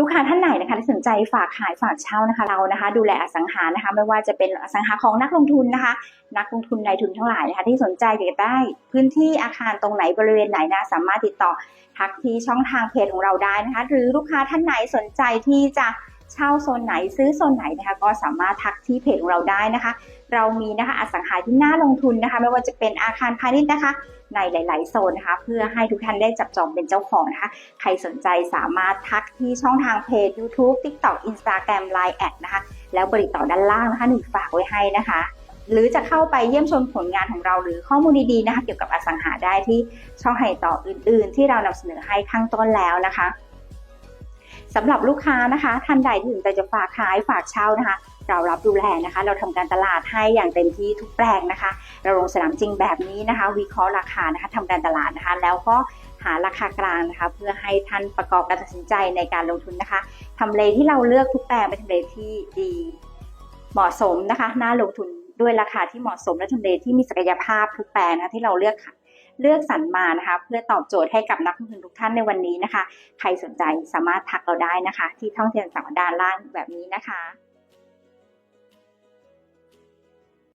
ลูกค้าท่านไหนนะคะที่สนใจฝากขายฝากเช่านะคะ เรานะคะ ดูแลอสังหานะคะ ไม่ว่าจะเป็นอสังหาของนักลงทุนนะคะ นักลงทุนนายทุนทั้งหลายนะคะ ที่สนใจอยากได้พื้นที่อาคารตรงไหนบริเวณไหนนะสามารถติดต่อทักที่ช่องทางเพจของเราได้นะคะ หรือลูกค้าท่านไหนสนใจที่จะ เช่าโซนไหนซื้อโซนไหนนะคะก็สามารถทักที่เพจของเราได้นะคะ เรามีนะคะอสังหาที่น่าลงทุนนะคะ ไม่ว่าจะเป็นอาคารพาณิชย์นะคะ ในหลาย ๆ โซนนะคะ เพื่อให้ทุกท่านได้จับจองเป็นเจ้าของนะคะ ใครสนใจสามารถทักที่ช่องทางเพจ YouTube TikTok Instagram Line แอดนะคะแล้วบริต่อด้านล่างนะคะหนึ่งฝากไว้ให้นะคะหรือจะเข้าไปเยี่ยมชมผลงานของเราหรือข้อมูลดีๆนะคะเกี่ยวกับอสังหาได้ที่ช่องให้ต่ออื่น ๆ ที่เรานำเสนอให้ข้างต้นแล้วนะคะ สำหรับลูกค้านะคะท่านใดที่สนใจจะฝากขายฝากเช่านะคะ เรารับดูแลนะคะ เราทำการตลาดให้อย่างเต็มที่ทุกแปลงนะคะ เราลงสนามจริงแบบนี้นะคะ วิเคราะห์ราคานะคะทำการตลาดนะคะ แล้วก็หาราคากลางนะคะ เพื่อให้ท่านประกอบการตัดสินใจในการลงทุนนะคะทำเลที่เราเลือกทุกแปลงเป็นทำเลที่ดี เหมาะสมนะคะน่าลงทุนด้วยราคาที่เหมาะสมและทำเลที่มีศักยภาพทุกแปลงนะคะที่เราเลือกค่ะ เลือกสรรมานะคะ เพื่อตอบโจทย์ให้กับนักลงทุนทุกท่านในวันนี้นะคะ ใครสนใจสามารถทักเราได้นะคะ ที่ท่องเที่ยวสังด้านล่างแบบนี้นะคะ